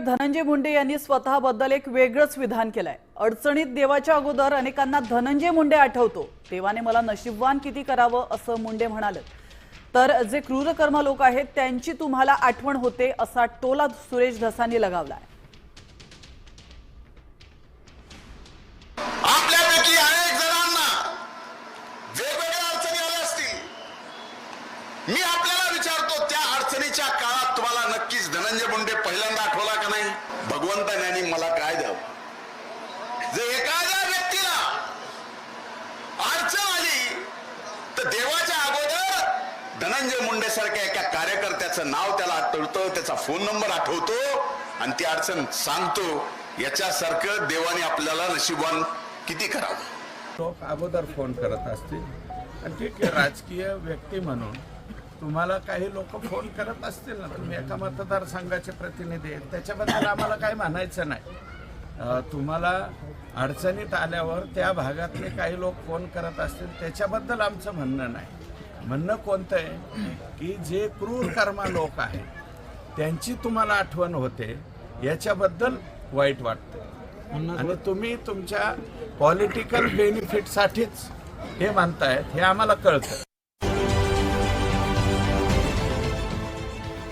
धनंजय मुंडे यांनी स्वतःबद्दल एक वेगळंच विधान केलंय. अडचणीत देवाच्या अगोदर अनेकांना धनंजय मुंडे आठवतो. देवाने मला नशीबवान किती करावं असं मुंडे म्हणाले. तर जे क्रूरकर्म लोक आहेत त्यांची तुम्हाला आठवण होते असा टोला सुरेश धसांनी लगावलाय. आपल्यापैकी अनेक जणांना वेगवेगळ्या अडचणी आल्या असतील. मी आपल्याला विचारतो त्या अडचणीच्या काळात तुम्हाला नक्कीच धनंजय मुंडे पहिल्यांदा आठवला भगवंताने मला काय द्यावं? जर एखाद्या व्यक्तीला अडचण आली तर देवाच्या अगोदर धनंजय मुंडे सारख्या एका कार्यकर्त्याचं नाव त्याला आठवतं त्याचा फोन नंबर आठवतो आणि ती अडचण सांगतो. याच्यासारखं देवाने आपल्याला नशिबान किती करावं? लोक अगोदर फोन करत असतील. आणि ठीक आहे राजकीय व्यक्ती म्हणून तुम्हाला काही लोक फोन करत असतील ना तुम्ही एका मतदारसंघाचे प्रतिनिधी आहेत. त्याच्याबद्दल आम्हाला काही म्हणायचं नाही. तुम्हाला अडचणीत आल्यावर त्या भागातले काही लोक फोन करत असतील त्याच्याबद्दल आमचं म्हणणं नाही. म्हणणं कोणतं आहे? की जे क्रूर कर्मा लोक आहेत त्यांची तुम्हाला आठवण होते याच्याबद्दल वाईट वाटतं आणि तुम्ही तुमच्या पॉलिटिकल बेनिफिटसाठीच हे म्हणतायत हे आम्हाला कळतं.